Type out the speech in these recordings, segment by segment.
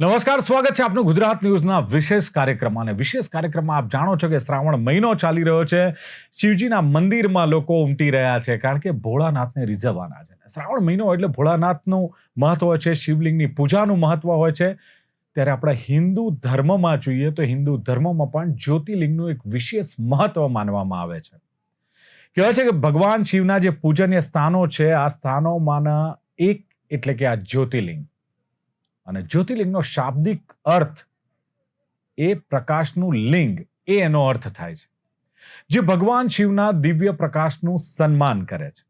નમસ્કાર, સ્વાગત છે આપનું ગુજરાત ન્યૂઝના વિશેષ કાર્યક્રમ અને વિશેષ કાર્યક્રમમાં આપ જાણો છો કે શ્રાવણ મહિનો ચાલી રહ્યો છે. શિવજીના મંદિરમાં લોકો ઉમટી રહ્યા છે, કારણ કે ભોળાનાથને રીઝવવાના છે. શ્રાવણ મહિનો એટલે ભોળાનાથનું મહત્વ છે, શિવલિંગની પૂજાનું મહત્વ હોય છે. ત્યારે આપણે હિન્દુ ધર્મમાં જોઈએ તો હિન્દુ ધર્મમાં પણ જ્યોતિર્લિંગનું એક વિશેષ મહત્વ માનવામાં આવે છે. કહેવાય છે કે ભગવાન શિવના જે પૂજનીય સ્થાનો છે, આ સ્થાનોમાંના એક એટલે કે આ જ્યોતિર્લિંગ. અને જ્યોતિર્લિંગનો શાબ્દિક અર્થ એ પ્રકાશનું લિંગ, એ એનો અર્થ થાય છે. જે ભગવાન શિવના દિવ્ય પ્રકાશનું સન્માન કરે છે.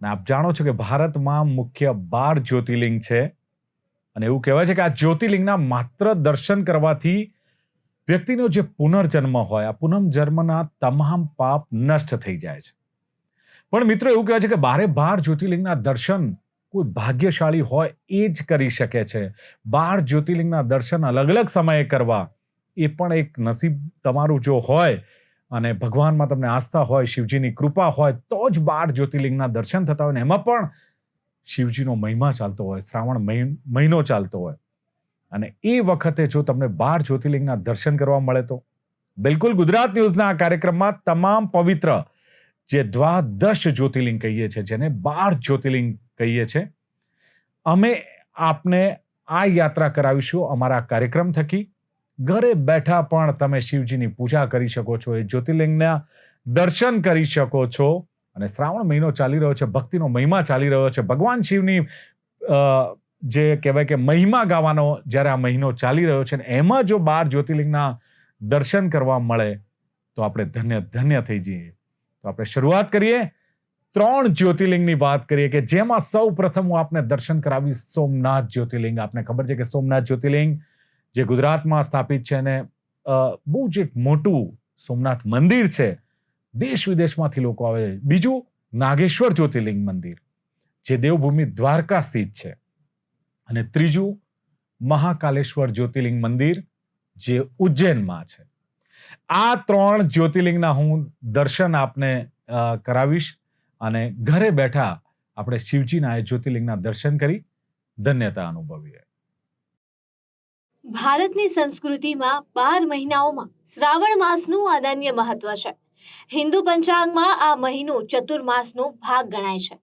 અને આપ જાણો છો કે ભારતમાં મુખ્ય બાર જ્યોતિર્લિંગ છે અને એવું કહેવાય છે કે આ જ્યોતિર્લિંગના માત્ર દર્શન કરવાથી વ્યક્તિનો જે પુનર્જન્મ હોય, આ પુનર્જન્મના તમામ પાપ નષ્ટ થઈ જાય છે. પણ મિત્રો એવું કહેવાય છે કે બારે બાર જ્યોતિર્લિંગના દર્શન કોઈ ભાગ્યશાળી હોય એ જ કરી શકે છે. બાર જ્યોતિર્લિંગના દર્શન અલગ અલગ સમયે કરવા, એ પણ એક નસીબ તમારું જો હોય અને ભગવાનમાં તમને આસ્થા હોય, શિવજીની કૃપા હોય, તો જ બાર જ્યોતિર્લિંગના દર્શન થતા હોય ને એમાં પણ શિવજીનો મહિમા ચાલતો હોય, શ્રાવણ મહિ- મહિનો ચાલતો હોય. અને એ વખતે જો તમને બાર જ્યોતિર્લિંગના દર્શન કરવા મળે તો, બિલકુલ ગુજરાત ન્યૂઝના આ કાર્યક્રમમાં તમામ પવિત્ર જે દ્વાદશ જ્યોતિર્લિંગ કહીએ છીએ, જેને બાર જ્યોતિર્લિંગ કહીએ છીએ અમે આપને આ યાત્રા કરાવીશું, અમારા કાર્યક્રમ થકી. ઘરે બેઠા પણ તમે શિવજીની પૂજા કરી શકો છો, એ જ્યોતિર્લિંગના દર્શન કરી શકો છો. અને શ્રાવણ મહિનો ચાલી રહ્યો છે, ભક્તિનો મહિમા ચાલી રહ્યો છે. ભગવાન શિવની જે કહેવાય કે મહિમા ગાવાનો જ્યારે આ મહિનો ચાલી રહ્યો છે ને એમાં જો બાર જ્યોતિર્લિંગના દર્શન કરવા મળે, તો આપણે ધન્ય ધન્ય થઈ જઈએ. તો આપણે શરૂઆત કરીએ. ત્રણ જ્યોતિર્લિંગની વાત કરીએ કે જેમાં સૌ પ્રથમ હું આપને દર્શન કરાવીશ સોમનાથ જ્યોતિર્લિંગ. આપને ખબર છે કે સોમનાથ જ્યોતિર્લિંગ જે ગુજરાતમાં સ્થાપિત છે અને બહુ જ એક મોટું સોમનાથ મંદિર છે. દેશ વિદેશમાંથી લોકો આવે છે. બીજું નાગેશ્વર જ્યોતિર્લિંગ મંદિર, જે દેવભૂમિ દ્વારકા સ્થિત છે. અને ત્રીજું મહાકાલેશ્વર જ્યોતિર્લિંગ મંદિર, જે ઉજ્જૈનમાં છે. આ ત્રણ જ્યોતિર્લિંગના હું દર્શન આપને કરાવીશ. અને ઘરે બેઠા આપણે શિવજીના એ જ્યોતિર્લિંગના દર્શન કરી ધન્યતા અનુભવીએ. ભારતની સંસ્કૃતિમાં બાર મહિનાઓમાં શ્રાવણ માસનું અનન્ય મહત્વ છે. હિન્દુ પંચાંગમાં આ મહિનો ચતુર્માસનો ભાગ ગણાય છે.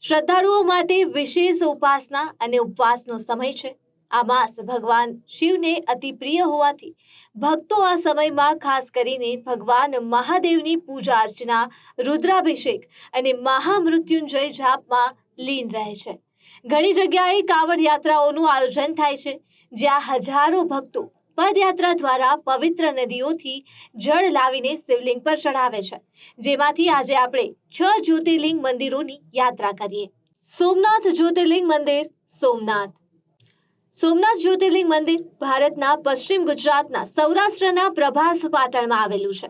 શ્રદ્ધાળુઓ માટે વિશેષ ઉપાસના અને ઉપવાસનો સમય છે. આ માસ ભગવાન શિવને અતિ પ્રિય હોવાથી ભક્તો આ સમયમાં ખાસ કરીને ભગવાન મહાદેવની પૂજા અર્ચના, રુદ્રાભિષેક અને મહામૃત્યુંજય જાપમાં લીન રહે છે. ઘણી જગ્યાએ કાવડ યાત્રાઓનું આયોજન થાય છે, જ્યાં હજારો ભક્તો પદયાત્રા દ્વારા પવિત્ર નદીઓથી જળ લાવીને શિવલિંગ પર ચઢાવે છે. જેમાંથી આજે આપણે છ જ્યોતિર્લિંગ મંદિરોની યાત્રા કરીએ. સોમનાથ જ્યોતિર્લિંગ મંદિર, સોમનાથ. સોમનાથ જ્યોતિર્લિંગ મંદિર ભારતના પશ્ચિમ ગુજરાતના સૌરાષ્ટ્રના પ્રભાસ પાટણમાં આવેલું છે.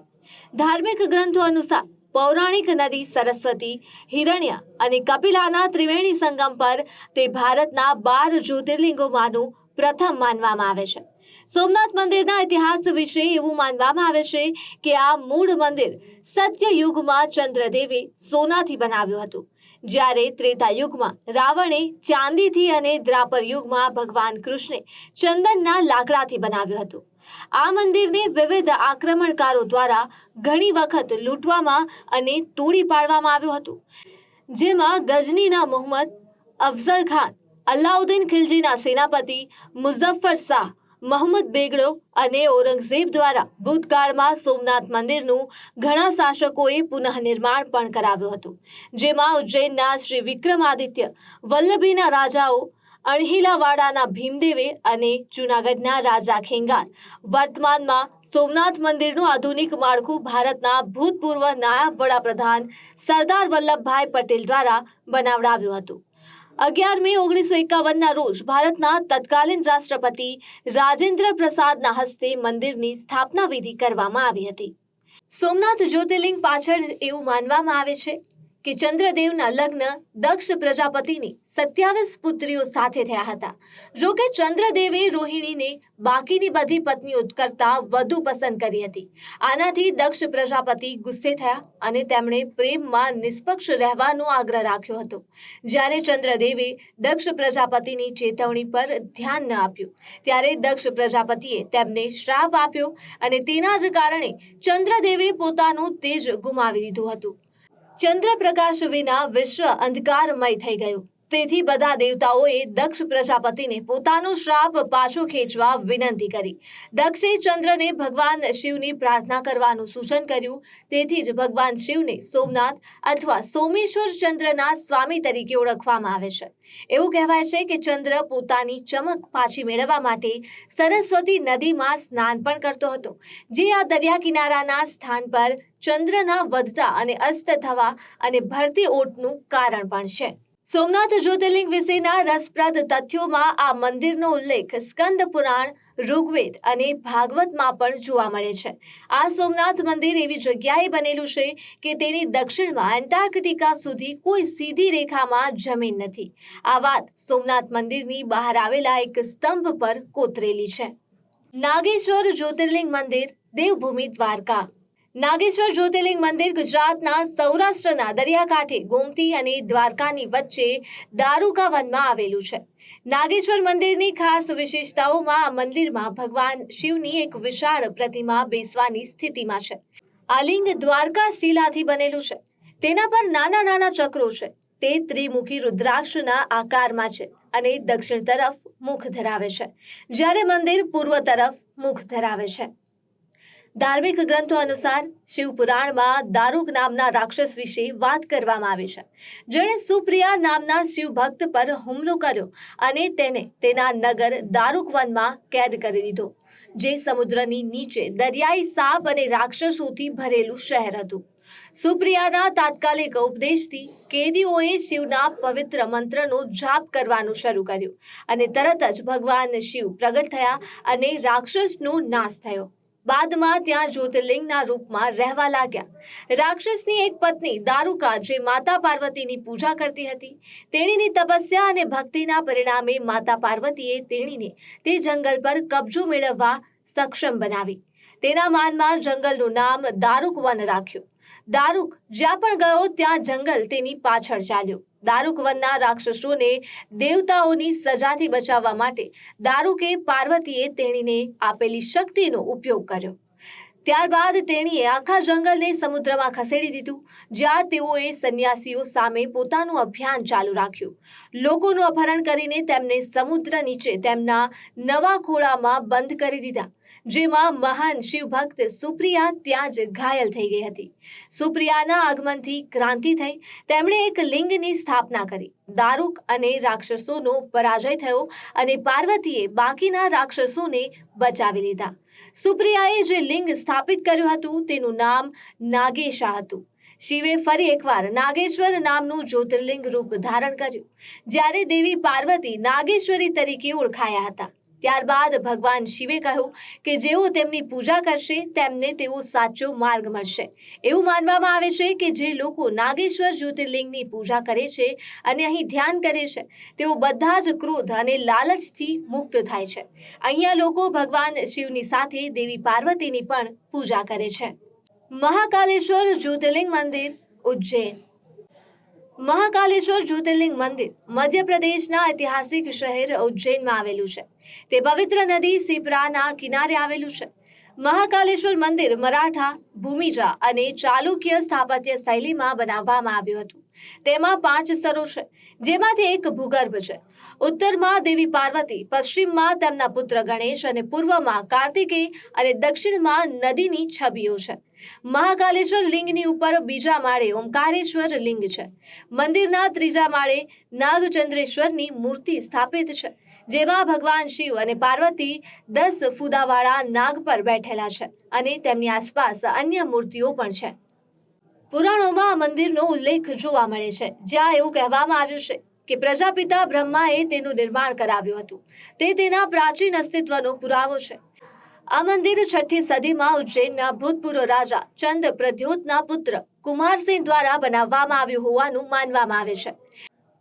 ધાર્મિક ગ્રંથો અનુસાર પૌરાણિક નદી સરસ્વતી, હિરણ્ય અને કપિલાના ત્રિવેણી સંગમ પર તે ભારતના બાર જ્યોતિર્લિંગોમાંનું પ્રથમ માનવામાં આવે છે. સોમનાથ મંદિરના ઇતિહાસ વિશે એવું માનવામાં આવે છે કે આ મૂળ મંદિર સત્ય યુગમાં ચંદ્રદેવે સોનાથી બનાવ્યું હતું. જ્યારે ત્રેતા યુગમાં રાવણે ચાંદીથી અને દ્રાપર યુગમાં ભગવાન કૃષ્ણે ચંદનના લાકડાથી બનાવ્યું હતું. આ મંદિરને વિવિધ આક્રમણકારો દ્વારા ઘણી વખત લૂંટવામાં અને તોડી પાડવામાં આવ્યું હતું. જેમાં ગજનીના મોહમ્મદ, અફઝલ ખાન, અલાઉદ્દીન ખિલજીના સેનાપતિ મુઝફ્ફર શાહ મોહમ્મદ બેગડો અને ઔરંગઝેબ દ્વારા ભૂતકાળમાં સોમનાથ મંદિરનું ઘણા શાસકોએ પુનઃનિર્માણ પણ કરાવ્યું હતું, જેમાં ઉજ્જૈનના શ્રી વિક્રમાદિત્ય, વલ્લભીના રાજાઓ, અણહિલાવાડાના ભીમદેવે અને જૂનાગઢના રાજા ખેંગાર. વર્તમાનમાં સોમનાથ મંદિરનું આધુનિક માળખું ભારતના ભૂતપૂર્વ નાયબ વડાપ્રધાન સરદાર વલ્લભભાઈ પટેલ દ્વારા બનાવડાવ્યું હતું. અગિયાર મે ઓગણીસો એકાવનના રોજ ભારતના તત્કાલીન રાષ્ટ્રપતિ રાજેન્દ્ર પ્રસાદના હસ્તે મંદિરની સ્થાપના વિધિ કરવામાં આવી હતી. સોમનાથ જ્યોતિર્લિંગ પાછળ એવું માનવામાં આવે છે કે ચંદ્રદેવના લગ્ન દક્ષ પ્રજાપતિની સત્યાવીસ પુત્રીઓ સાથે થયા હતા. જો કે ચંદ્રદેવે રોહિણીને બાકીની બધી પત્નીઓ કરતા વધુ પસંદ કરી હતી. આનાથી દક્ષ પ્રજાપતિ ગુસ્સે થયા અને તેમણે પ્રેમમાં નિષ્પક્ષ રહેવાનો આગ્રહ રાખ્યો હતો. જ્યારે ચંદ્રદેવે દક્ષ પ્રજાપતિની ચેતવણી પર ધ્યાન ન આપ્યું, ત્યારે દક્ષ પ્રજાપતિએ તેમને શ્રાપ આપ્યો અને તેના જ કારણે ચંદ્રદેવે પોતાનું તેજ ગુમાવી દીધું હતું. ચંદ્ર પ્રકાશ વિના વિશ્વ અંધકારમય થઈ ગયું. તેથી બધા દેવતાઓએ દક્ષ પ્રજાપતિને પોતાનો શ્રાપ પાછો ખેંચવા વિનંતી કરી. દક્ષે ચંદ્રને ભગવાન શિવની પ્રાર્થના કરવાનું સૂચન કર્યું. તેથી જ ભગવાન શિવને સોમનાથ અથવા સોમેશ્વર ચંદ્રના સ્વામી તરીકે ઓળખવામાં આવે છે. એવું કહેવાય છે કે ચંદ્ર પોતાની ચમક પાછી મેળવવા માટે સરસ્વતી નદીમાં સ્નાન પણ કરતો હતો. જે આ દરિયા કિનારાના સ્થાન પર ચંદ્રના વધતા અને અસ્ત થવા અને ભરતી ઓટનું કારણ પણ છે. સોમનાથ જ્યોતિર્લિંગ વિશેના રસપ્રદ તથ્યોમાં આ મંદિરનો ઉલ્લેખ સ્કંદ પુરાણ, ઋગ્વેદ અને ભાગવતમાં પણ જોવા મળે છે. આ સોમનાથ મંદિર એવી જગ્યાએ બનેલું છે કે તેની દક્ષિણમાં એન્ટાર્કટિકા સુધી કોઈ સીધી રેખામાં જમીન નથી. આ વાત સોમનાથ મંદિરની બહાર આવેલા એક સ્તંભ પર કોતરેલી છે. નાગેશ્વર જ્યોતિર્લિંગ મંદિર, દેવભૂમિ દ્વારકા. નાગેશ્વર જ્યોતિર્લિંગ મંદિર ગુજરાતના સૌરાષ્ટ્રના દરિયાકાંઠે ગોમતી અને દ્વારકાની વચ્ચે દારૂકા વનમાં આવેલું છે. નાગેશ્વર મંદિરની ખાસ વિશેષતાઓમાં આ મંદિરમાં ભગવાન શિવની એક વિશાળ પ્રતિમા બેસવાની સ્થિતિમાં છે. આ લિંગ દ્વારકા શિલાથી બનેલું છે. તેના પર નાના નાના ચક્રો છે. તે ત્રિમુખી રુદ્રાક્ષના આકારમાં છે અને દક્ષિણ તરફ મુખ ધરાવે છે. જ્યારે મંદિર પૂર્વ તરફ મુખ ધરાવે છે. ધાર્મિક ગ્રંથો અનુસાર શિવપુરાણમાં દારૂક નામના રાક્ષસ વિશે વાત કરવામાં આવી છે. જેણે સુપ્રિયા નામના શિવ ભક્ત પર હુમલો કર્યો અને તેને તેના નગર દારૂક વનમાં કેદ કરી દીધો, જે સમુદ્રની નીચે દરિયાઈ સાપ અને રાક્ષસોથી ભરેલું શહેર હતું. સુપ્રિયાના તાત્કાલિક ઉપદેશથી કેદીઓએ શિવના પવિત્ર મંત્રનો જાપ કરવાનું શરૂ કર્યું અને તરત જ ભગવાન શિવ પ્રગટ થયા અને રાક્ષસનો નાશ થયો. બાદમાં ત્યાં જ્યોતિર્લિંગના રૂપમાં રહેવા લાગ્યા. રાક્ષસની એક પત્ની દારૂકા, જે માતા પાર્વતીની પૂજા કરતી હતી, તેણીની તપસ્યા અને ભક્તિના પરિણામે માતા પાર્વતીએ તેણીને તે જંગલ પર કબજો મેળવવા સક્ષમ બનાવી. તેના માનમાં જંગલનું નામ દારૂક વન રાખ્યું. દારૂક જ્યાં પણ ગયો ત્યાં જંગલ તેની પાછળ ચાલ્યો. દારૂક વનના રાક્ષસોને દેવતાઓની સજાથી બચાવવા માટે દારૂકે પાર્વતીએ તેણીને આપેલી શક્તિનો ઉપયોગ કર્યો. ત્યારબાદ તેણીએ આખા જંગલને સમુદ્રમાં ખસેડી દીધું, જ્યાં તેઓએ સંન્યાસીઓ સામે પોતાનું અભિયાન ચાલુ રાખ્યું. લોકોનું અપહરણ કરીને તેમને સમુદ્ર નીચે તેમના નવા ખોળામાં બંધ કરી દીધા, જેમાં મહાન શિવભક્ત સુપ્રિયા ત્યાં જ ઘાયલ થઈ ગઈ હતી. સુપ્રિયાના આગમનથી ક્રાંતિ થઈ, તેમણે એક લિંગની સ્થાપના કરી. દારૂક અને રાક્ષસોનો પરાજય થયો અને પાર્વતીએ બાકીના રાક્ષસોને બચાવી લીધા. સુપ્રિયાએ જે લિંગ સ્થાપિત કર્યું હતું, તેનું નામ નાગેશા હતું. શિવે ફરી એકવાર નાગેશ્વર નામનું જ્યોતિર્લિંગ રૂપ ધારણ કર્યું. જ્યારે દેવી પાર્વતી નાગેશ્વરી તરીકે ઓળખાયા હતા. ત્યારબાદ ભગવાન શિવે કહ્યું કે જેઓ તેમની પૂજા કરશે, તેમને તેવો સાચો માર્ગ મળશે. એવું માનવામાં આવે છે કે જે લોકો નાગેશ્વર જ્યોતિર્લિંગની પૂજા કરે છે અને અહીં ધ્યાન કરે છે, તેઓ બધા જ ક્રોધ અને લાલચથી મુક્ત થાય છે. અહીંયા લોકો ભગવાન શિવની સાથે દેવી પાર્વતીની પણ પૂજા કરે છે. મહાકાલેશ્વર જ્યોતિર્લિંગ મંદિર, ઉજ્જૈન. મહાકાલેશ્વર જ્યોતિર્લિંગ મંદિર મધ્યપ્રદેશના ઐતિહાસિક શહેર ઉજ્જૈનમાં આવેલું છે. તે પવિત્ર નદી સિપરાના કિનારે આવેલું છે. મહાકાલેશ્વર મંદિર મરાઠા, ભૂમિજા અને ચાલુક્ય સ્થાપત્ય શૈલીમાં બનાવવામાં આવ્યું હતું. તેમાં પાંચ સ્તરો છે, જેમાંથી એક ભૂગર્ભ છે. ઉત્તરમાં દેવી પાર્વતી, પશ્ચિમમાં તેમના પુત્ર ગણેશ અને પૂર્વમાં કાર્તિકેય અને દક્ષિણમાં નદીની છબીઓ છે. મહાકાલેશ્વર લિંગની ઉપર બીજા માળે ઓમકારેશ્વર લિંગ છે. મંદિરના ત્રીજા માળે નાગચંદ્રેશ્વરની મૂર્તિ સ્થાપિત છે. જેમાં ભગવાન શિવ અને પાર્વતી દસ ફૂદાવાળા નાગ પર બેઠેલા છે અને તેમની આસપાસ અન્ય મૂર્તિઓ પણ છે. પુરાણોમાં આ મંદિરનો ઉલ્લેખ જોવા મળે છે. જ્યાં એવું કહેવામાં આવ્યું છે કે પ્રજાપિતા બ્રહ્માએ તેનું નિર્માણ કરાવ્યું હતું. તે તેના પ્રાચીન અસ્તિત્વનો પુરાવો છે. આ મંદિર છઠ્ઠી સદીમાં ઉજ્જૈનના ભૂતપૂર્વ રાજા ચંદ પ્રદ્યોતના પુત્ર કુમારસિંહ દ્વારા બનાવવામાં આવ્યું હોવાનું માનવામાં આવે છે.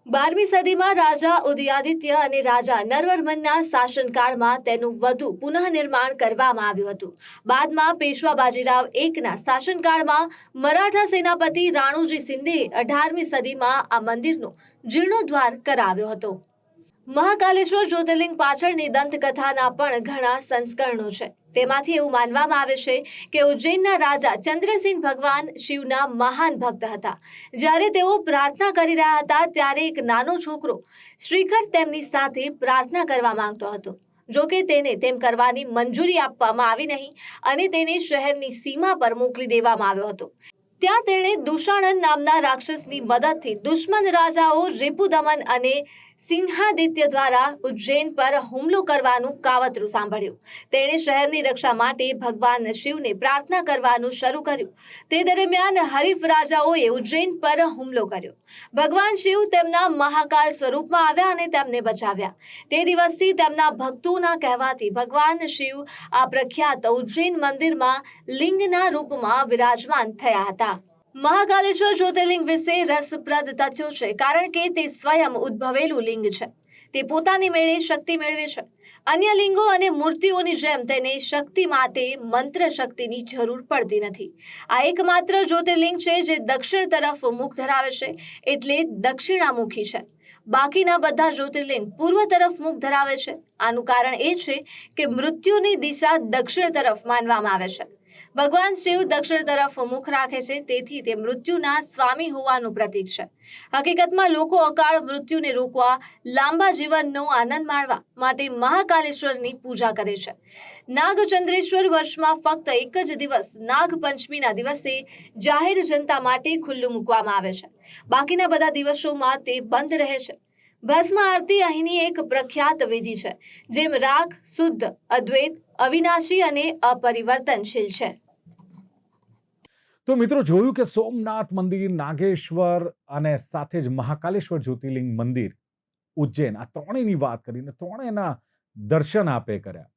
બારમી સદીમાં રાજા ઉદયાદિત્ય અને રાજા નરવર્મનના શાસનકાળમાં તેનું વધુ પુનઃનિર્માણ કરવામાં આવ્યું હતું. બાદમાં પેશવા બાજીરાવ એકના શાસનકાળમાં મરાઠા સેનાપતિ રાણુજી સિંધેએ અઢારમી સદીમાં આ મંદિરનો જીર્ણોદ્ધાર કરાવ્યો હતો. મહાકાલેશ્વર જ્યોતિર્લિંગ પાછળની દંતકથાના પણ ઘણા સંસ્કરણો છે. તેમાંથી એવું માનવામાં આવે છે કે ઉજ્જૈનના રાજા ચંદ્રસેન ભગવાન શિવના મહાન ભક્ત હતા. જ્યારે તેઓ પ્રાર્થના કરી રહ્યા હતા, ત્યારે એક નાનો છોકરો શ્રીકર તેમની સાથે પ્રાર્થના કરવા માંગતો હતો. જો કે તેને તેમ કરવાની મંજૂરી આપવામાં આવી નહીં અને તેને શહેરની સીમા પર મોકલી દેવામાં આવ્યો હતો. ત્યાં તેણે દુષાણન નામના રાક્ષસની મદદથી દુશ્મન રાજાઓ રિપુદમન અને સિંહાદિત્ય દ્વારા ઉજ્જૈન પર હુમલો કરવાનું કાવતરું સાંભળ્યું. તેણે શહેરની રક્ષા માટે ભગવાન શિવને પ્રાર્થના કરવાનું શરૂ કર્યું. તે દરમિયાન હરીફ રાજાઓએ ઉજ્જૈન પર હુમલો કર્યો. ભગવાન શિવ તેમના મહાકાળ સ્વરૂપમાં આવ્યા અને તેમને બચાવ્યા. તે દિવસથી તેમના ભક્તોના કહેવાથી ભગવાન શિવ આ પ્રખ્યાત ઉજ્જૈન મંદિરમાં લિંગના રૂપમાં વિરાજમાન થયા હતા. મહાકાલેશ્વર જ્યોતિર્લિંગ વિશે રસપ્રદ તથ્યો છે, કારણ કે તે સ્વયં ઉદ્ભવેલું લિંગ છે. તે પોતાની મેળે શક્તિ મેળવે છે. અન્ય લિંગો અને મૂર્તિઓની જેમ તેને શક્તિ માટે મંત્ર શક્તિની જરૂર પડતી નથી. આ એકમાત્ર જ્યોતિર્લિંગ છે જે દક્ષિણ તરફ મુખ ધરાવે છે, એટલે દક્ષિણામુખી છે. બાકીના બધા જ્યોતિર્લિંગ પૂર્વ તરફ મુખ ધરાવે છે. આનું કારણ એ છે કે મૃત્યુની દિશા દક્ષિણ તરફ માનવામાં આવે છે. ભગવાન શિવ દક્ષિણ તરફ મુખ રાખે છે, તેથી તે મૃત્યુના સ્વામી હોવાનું પ્રતીક છે. હકીકતમાં લોકો અકાળ મૃત્યુને રોકવા, લાંબા જીવનનો આનંદ માણવા માટે મહાકાલેશ્વરની પૂજા કરે છે. નાગચંદ્રેશ્વર વર્ષમાં ફક્ત એક જ દિવસ, નાગપંચમીના દિવસે જાહેર જનતા માટે ખુલ્લું મૂકવામાં આવે છે. બાકીના બધા દિવસોમાં તે બંધ રહે છે. ભસ્મ આરતી અહીંની એક પ્રખ્યાત વિધિ છે, જેમ રાગ, શુદ્ધ, અદ્વૈત, અવિનાશી અને અપરિવર્તનશીલ છે. તો મિત્રો જોયું કે સોમનાથ મંદિર, નાગેશ્વર અને સાથે જ મહાકાલેશ્વર જ્યોતિર્લિંગ મંદિર, ઉજ્જૈન, આ ત્રણેયની વાત કરીને ત્રણેયના દર્શન આપે કર્યા.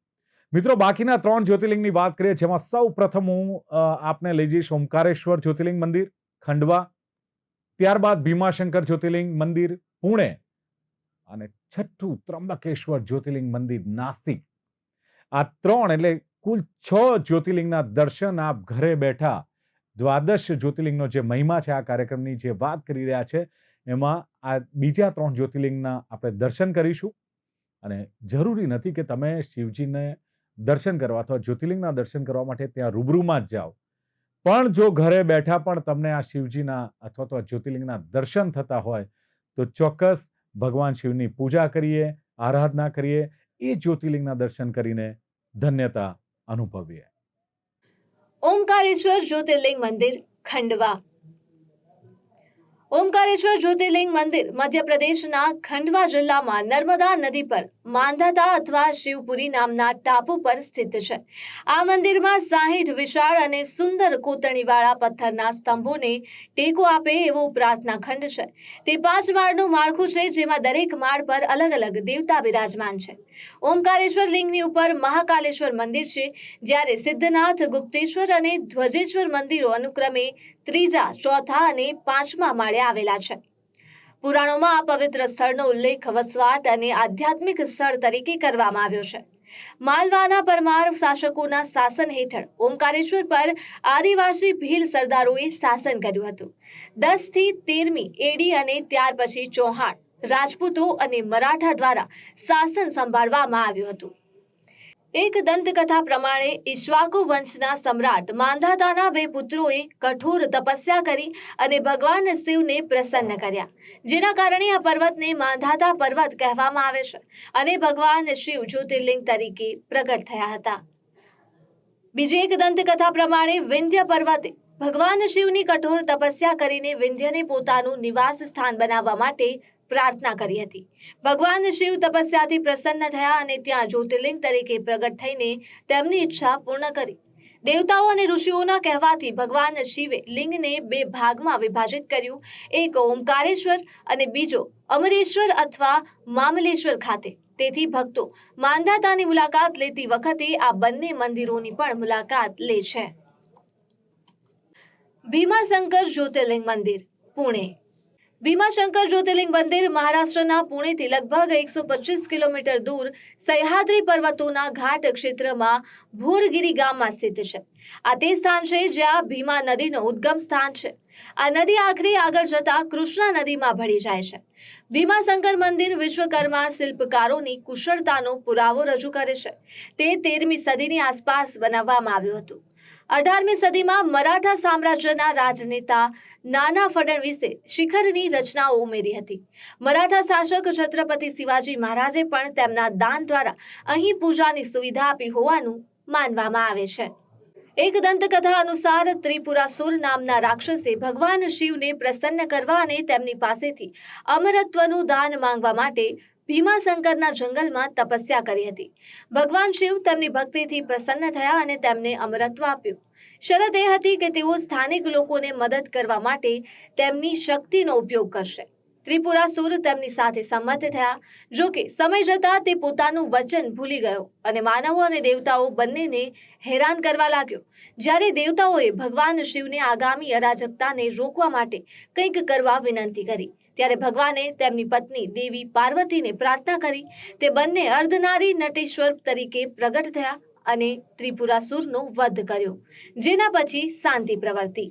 મિત્રો બાકીના ત્રણ જ્યોતિર્લિંગની વાત કરીએ, જેમાં સૌ પ્રથમ હું આપને લઈ જઈશ ઓમકારેશ્વર જ્યોતિર્લિંગ મંદિર, ખંડવા, ત્યારબાદ ભીમાશંકર જ્યોતિર્લિંગ મંદિર, પુણે અને છઠ્ઠું ત્રંબકેશ્વર જ્યોતિર્લિંગ મંદિર, નાસિક. આ ત્રણ એટલે કુલ છ જ્યોતિર્લિંગના દર્શન આપ ઘરે બેઠા દ્વાદશ જ્યોતિર્લિંગનો જે મહિમા છે આ કાર્યક્રમની જે વાત કરી રહ્યા છે, એમાં આ બીજા ત્રણ જ્યોતિર્લિંગના આપણે દર્શન કરીશું. અને જરૂરી નથી કે તમે શિવજીને દર્શન કરવા અથવા જ્યોતિર્લિંગના દર્શન કરવા માટે ત્યાં રૂબરૂમાં જ જાઓ. પણ જો ઘરે બેઠા પણ તમને આ શિવજીના અથવા તો જ્યોતિર્લિંગના દર્શન થતા હોય, તો ચોક્કસ ભગવાન શિવની પૂજા કરીએ, આરાધના કરીએ, એ જ્યોતિર્લિંગના દર્શન કરીને ધન્યતા અનુભવીએ. ઓમકારેશ્વર જ્યોતિર્લિંગ મંદિર ખંડવા. ઓમકારેશ્વર જ્યોતિર્લિંગ મંદિર મધ્યપ્રદેશના ખંડવા જિલ્લામાં નર્મદા નદી પર માંધાતા અથવા શિવપુરી નામના ટાપુ પર સ્થિત છે. આ મંદિરમાં સાહીઠ વિશાળ અને સુંદર કોતરણીવાળા પથ્થરના સ્તંભોને ટેકો આપે એવો પ્રાર્થના ખંડ છે. તે પાંચ માળનું માળખું છે જેમાં દરેક માળ પર અલગ અલગ દેવતા બિરાજમાન છે. ઓમકારેશ્વર લિંગની ઉપર મહાકાલેશ્વર મંદિર છે, જ્યારે સિદ્ધનાથ, ગુપ્તેશ્વર અને ધ્વજેશ્વર મંદિરો અનુક્રમે ત્રીજા, ચોથા અને પાંચમા માળે આવેલા છે. પુરાણોમાં આ પવિત્ર સ્થળનો ઉલ્લેખ વસવાટ અને આધ્યાત્મિક સ્થળ તરીકે કરવામાં આવ્યો છે. માલવાના પરમાર શાસકોના શાસન હેઠળ ઓમકારેશ્વર પર આદિવાસી ભીલ સરદારોએ શાસન કર્યું હતું. દસથી તેરમી એડી અને ત્યાર પછી ચૌહાણ, રાજપૂતો અને મરાઠા દ્વારા શાસન સંભાળવામાં આવ્યું હતું. એક દંતકથા પ્રમાણે ઈશ્વાકુ વંશના સમ્રાટ માંધાતાના બે પુત્રોએ કઠોર તપસ્યા કરી અને ભગવાન શિવને પ્રસન્ન કર્યા, જેના કારણે આ પર્વતને માંધાતા પર્વત કહેવામાં આવે છે અને ભગવાન શિવ જ્યોતિર્લિંગ તરીકે પ્રગટ થયા હતા. બીજી એક દંતકથા પ્રમાણે વિંધ્ય પર્વતે ભગવાન શિવની કઠોર તપસ્યા કરીને વિંધ્યને પોતાનું નિવાસ સ્થાન બનાવવા માટે પ્રાર્થના કરી હતી. ભગવાન શિવ તપસ્યાથી પ્રસન્ન થયા અને ત્યાં જ્યોતિર્લિંગ તરીકે પ્રગટ થઈને તેમની ઈચ્છા પૂર્ણ કરી. દેવતાઓ અને ઋષિઓના કહેવાથી ભગવાન શિવે લિંગને બે ભાગમાં વિભાજિત કર્યું. એક ઓમકારેશ્વર અને બીજો અમરેશ્વર અથવા મામલેશ્વર ખાતે. તેથી ભક્તો માંધાતાની મુલાકાત લેતી વખતે આ બંને મંદિરોની પણ મુલાકાત લે છે. ભીમાશંકર જ્યોતિર્લિંગ મંદિર, પુણે. ભીમાશંકર જ્યોતિર્લિંગ મંદિર મહારાષ્ટ્રના પુણેથી લગભગ એકસો પચીસ કિલોમીટર દૂર સહ્યાદ્રી પર્વતોના ઘાટ ક્ષેત્રમાં ભોરગીરી ગામમાં સ્થિત છે. આ તે સ્થાન છે જ્યાં ભીમા નદીનો ઉદ્ગમ સ્થાન છે. આ નદી આખરી આગળ જતા કૃષ્ણા નદીમાં ભળી જાય છે. ભીમાશંકર મંદિર વિશ્વકર્મા શિલ્પકારોની કુશળતાનો પુરાવો રજૂ કરે છે. તે તેરમી સદીની આસપાસ બનાવવામાં આવ્યું હતું. અઢારમી સદીમાં મરાઠા સામ્રાજ્યના રાજનેતા નાના ફડણવીસે શિખરની રચનાઓ ઉમેરી હતી. મરાઠા શાસક છત્રપતિ શિવાજી મહારાજે પણ તેમના દાન દ્વારા અહીં પૂજાની સુવિધા આપી હોવાનું માનવામાં આવે છે. એક દંતકથા અનુસાર ત્રિપુરાસુર નામના રાક્ષસે ભગવાન શિવને પ્રસન્ન કરવા અને તેમની પાસેથી અમરત્વનું દાન માંગવા માટે ભીમાશંકરના જંગલમાં તપસ્યા કરી હતી. ભગવાન શિવ તેમની ભક્તિથી પ્રસન્ન થયા અને તેમને અમરત્વ આપ્યું. શરત એ હતી કે તેઓ સ્થાનિક લોકોને મદદ કરવા માટે તેમની શક્તિનો ઉપયોગ કરશે. ત્રિપુરાસુર તેમની સાથે સંમત થયા. જો કે સમય જતાં તે પોતાનું વચન ભૂલી ગયો અને માનવો અને દેવતાઓ બંનેને હેરાન કરવા લાગ્યો. જ્યારે દેવતાઓએ ભગવાન શિવને આગામી અરાજકતાને રોકવા માટે કંઈક કરવા વિનંતી કરી. ત્યારે ભગવાને તેમની પત્ની દેવી પાર્વતીને પ્રાર્થના કરી. તે બંને અર્ધનારી નટેશ્વર તરીકે પ્રગટ થયા અને ત્રિપુરાસુરનો વધ કર્યો, જેના પછી શાંતિ પ્રવર્તી.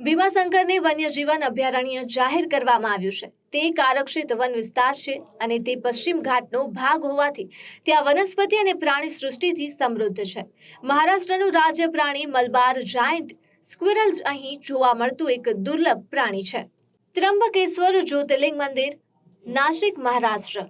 ભીમાશંકરને વન્યજીવન અભયારણ્ય જાહેર કરવામાં આવ્યું છે. તે એક આરક્ષિત વન વિસ્તાર છે અને તે પશ્ચિમ ઘાટનો ભાગ હોવાથી ત્યાં વનસ્પતિ અને પ્રાણી સૃષ્ટિથી સમૃદ્ધ છે. મહારાષ્ટ્રનું રાજ્ય પ્રાણી મલબાર જાયન્ટ સ્ક્વિરલ અહીં જોવા મળતું એક દુર્લભ પ્રાણી છે. ત્ર્યંબકેશ્વર જ્યોતિર્લિંગ મંદિર, નાસિક મહારાષ્ટ્ર.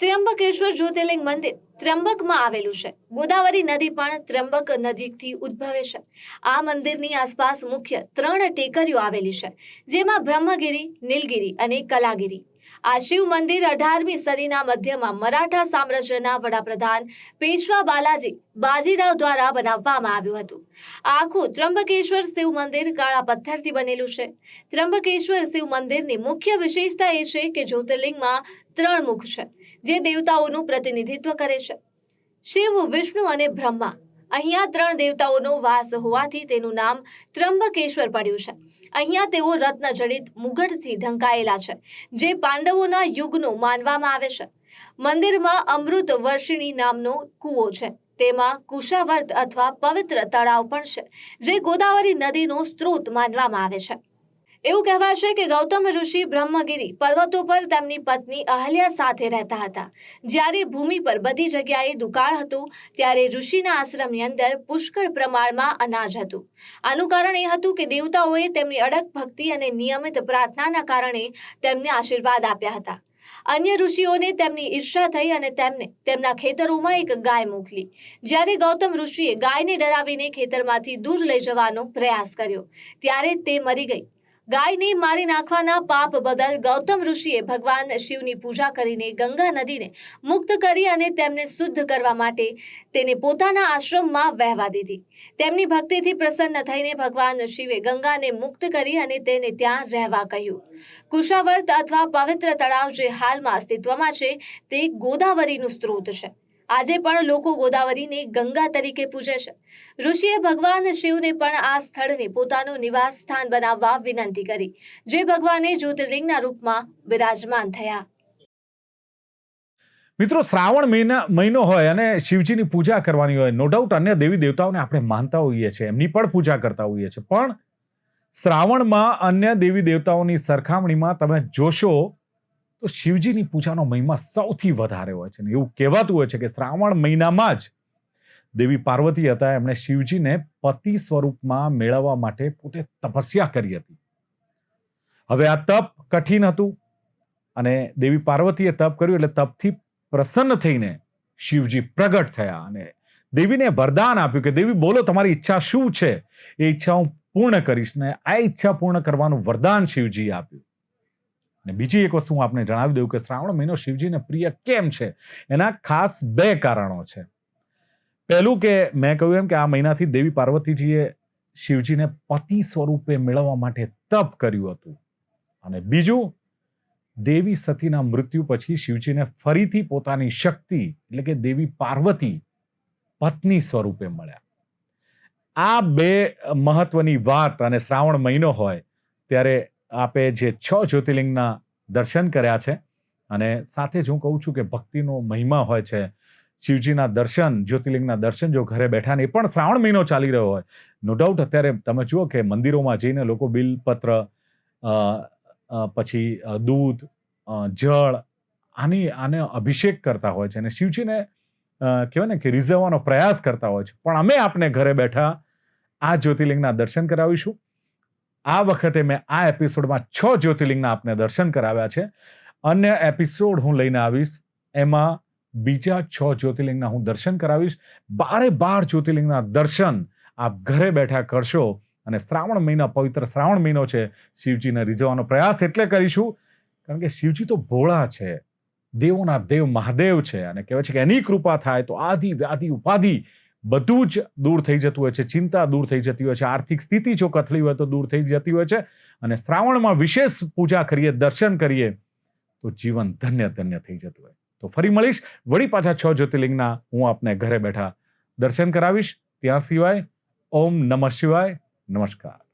ત્ર્યંબકેશ્વર જ્યોતિર્લિંગ મંદિર ત્રંબકમાં આવેલું છે. ગોદાવરી નદી પણ ત્રંબક નદીથી ઉદ્ભવે છે. આ મંદિરની આસપાસ મુખ્ય ત્રણ ટેકરીઓ આવેલી છે, જેમાં બ્રહ્મગીરી, નીલગિરી અને કલાગીરી. આ શિવ મંદિર અઢારમી સદીના મધ્યમાં મરાઠા સામ્રાજ્યના વડાપ્રધાન પેશવા બાલાજી બાજીરાવ દ્વારા બનાવવામાં આવ્યું હતું. આખું ત્રંબકેશ્વર શિવ મંદિર કાળા પથ્થરથી બનેલું છે. ત્રંબકેશ્વર શિવ મંદિરની મુખ્ય વિશેષતા એ છે કે જ્યોતિર્લિંગમાં ત્રણ મુખ છે, જે દેવતાઓનું પ્રતિનિધિત્વ કરે છે. શિવ, વિષ્ણુ અને બ્રહ્મા અહીંયા ત્રણ દેવતાઓનો વાસ હોવાથી તેનું નામ ત્રંબકેશ્વર પડ્યું છે. અહીંયા તેઓ રત્નજડિત મુગટથી ઢંકાયેલા છે, જે પાંડવોના યુગનો માનવામાં આવે છે. મંદિરમાં અમૃત વર્ષિણી નામનો કૂવો છે, તેમાં કુશાવર્ત અથવા પવિત્ર તળાવ પણ છે, જે ગોદાવરી નદીનો સ્ત્રોત માનવામાં આવે છે. એવું કહેવાય છે કે ગૌતમ ઋષિ બ્રહ્મગીરી પર્વતો પર તેમની પત્ની અહલ્યા સાથે રહેતા હતા. જ્યારે ભૂમિ પર બધી જગ્યાએ દુકાળ હતું, ત્યારે ઋષિના આશ્રમની અંદર પુષ્કળ પ્રમાણમાં અનાજ હતું. આનું કારણ એ હતું કે દેવતાઓએ તેમની અડગ ભક્તિ અને નિયમિત પ્રાર્થનાના કારણે તેમને આશીર્વાદ આપ્યા હતા. અન્ય ઋષિઓને તેમની ઈર્ષા થઈ અને તેમને તેમના ખેતરોમાં એક ગાય મોકલી. જ્યારે ગૌતમ ઋષિએ ગાયને ડરાવીને ખેતરમાંથી દૂર લઈ જવાનો પ્રયાસ કર્યો, ત્યારે તે મરી ગઈ. ગાયને મારી નાખવાના પાપ બદલ ગૌતમ ઋષિએ ભગવાન શિવની પૂજા કરીને ગંગા નદીને મુક્ત કરી અને તેમને શુદ્ધ કરવા માટે તેને પોતાના આશ્રમમાં વહેવા દીધી. તેમની ભક્તિથી પ્રસન્ન થઈને ભગવાન શિવે ગંગાને મુક્ત કરી અને તેને ત્યાં રહેવા કહ્યું. કુશાવર્ત અથવા પવિત્ર તળાવ જે હાલમાં અસ્તિત્વમાં છે, તે ગોદાવરીનું સ્ત્રોત છે. આજે પણ લોકો ગોદાવરીને ગંગા તરીકે પૂજે છે. ઋષિએ ભગવાન શિવને પણ આ સ્થળને પોતાનું નિવાસ સ્થાન બનાવવા વિનંતી કરી, જે ભગવાને જ્યોતિર્લિંગના રૂપમાં બિરાજમાન થયા. મિત્રો, શ્રાવણ મહિના, મહિનો હોય અને શિવજીની પૂજા કરવાની હોય નો ડાઉટ અન્ય દેવી દેવતાઓને આપણે માનતા હોઈએ છીએ, એમની પણ પૂજા કરતા હોઈએ છીએ. પણ શ્રાવણમાં અન્ય દેવી દેવતાઓની સરખામણીમાં તમે જોશો તો શિવજીની પૂજાનો મહિમા સૌથી વધારે હોય છે. ને એવું કહેવાતું હોય છે કે શ્રાવણ મહિનામાં જ દેવી પાર્વતી હતા, એમણે શિવજીને પતિ સ્વરૂપમાં મેળવવા માટે પોતે તપસ્યા કરી હતી. હવે આ તપ કઠિન હતું અને દેવી પાર્વતીએ તપ કર્યું એટલે તપથી પ્રસન્ન થઈને શિવજી પ્રગટ થયા અને દેવીને વરદાન આપ્યું કે, દેવી, બોલો તમારી ઈચ્છા શું છે? એ ઈચ્છા હું પૂર્ણ કરીશ. ને આ ઈચ્છા પૂર્ણ કરવાનું વરદાન શિવજીએ આપ્યું. અને બીજી એક વસ્તુ હું આપને જણાવી દઉં કે શ્રાવણ મહિનો શિવજીને પ્રિય કેમ છે? એના ખાસ બે કારણો છે. પહેલું કે મેં કહ્યું એમ કે આ મહિનાથી દેવી પાર્વતીજીએ શિવજીને પતિ સ્વરૂપે મેળવવા માટે તપ કર્યું હતું. અને બીજું, દેવી સતીના મૃત્યુ પછી શિવજીને ફરીથી પોતાની શક્તિ, એટલે કે દેવી પાર્વતી, પત્ની સ્વરૂપે મળ્યા. આ બે મહત્વની વાત અને શ્રાવણ મહિનો હોય, ત્યારે આપે જે છ જ્યોતિર્લિંગના દર્શન કર્યા છે. અને સાથે જ હું કહું છું કે ભક્તિનો મહિમા હોય છે. શિવજીના દર્શન, જ્યોતિર્લિંગના દર્શન જો ઘરે બેઠા ને એ પણ શ્રાવણ મહિનો ચાલી રહ્યો હોય. નો ડાઉટ અત્યારે તમે જુઓ કે મંદિરોમાં જઈને લોકો બિલપત્ર પછી દૂધ જળ આની, આને અભિષેક કરતા હોય છે. અને શિવજીને કહેવાય ને કે રીઝવવાનો પ્રયાસ કરતા હોય છે. પણ અમે આપને ઘરે બેઠા આ જ્યોતિર્લિંગના દર્શન કરાવીશું. આ વખતે મેં આ એપિસોડમાં છ જ્યોતિર્લિંગના આપને દર્શન કરાવ્યા છે. અન્ય એપિસોડ હું લઈને આવીશ. એમાં બીજા છ જ્યોતિર્લિંગના હું દર્શન કરાવીશ. બારે બાર જ્યોતિર્લિંગના દર્શન આપ ઘરે બેઠા કરશો અને શ્રાવણ મહિના, પવિત્ર શ્રાવણ મહિનો છે, શિવજીને રીઝવવાનો પ્રયાસ એટલે કરીશું. કારણ કે શિવજી તો ભોળા છે. દેવોના દેવ મહાદેવ છે અને કહેવાય છે કે એની કૃપા થાય તો આધિ વ્યાધિ ઉપાધિ બધું જ દૂર થઈ જતું હોય છે, ચિંતા દૂર થઈ જતી હોય છે, આર્થિક સ્થિતિ જો કથળી હોય તો દૂર થઈ જતી હોય છે અને શ્રાવણમાં વિશેષ પૂજા કરીએ, દર્શન કરીએ, તો જીવન ધન્ય ધન્ય થઈ જતું હોય. તો ફરી મળીશ. વળી પાછા છ જ્યોતિર્લિંગના હું આપને ઘરે બેઠા દર્શન કરાવીશ. ત્યાં સિવાય ઓમ નમઃ શિવાય. નમસ્કાર.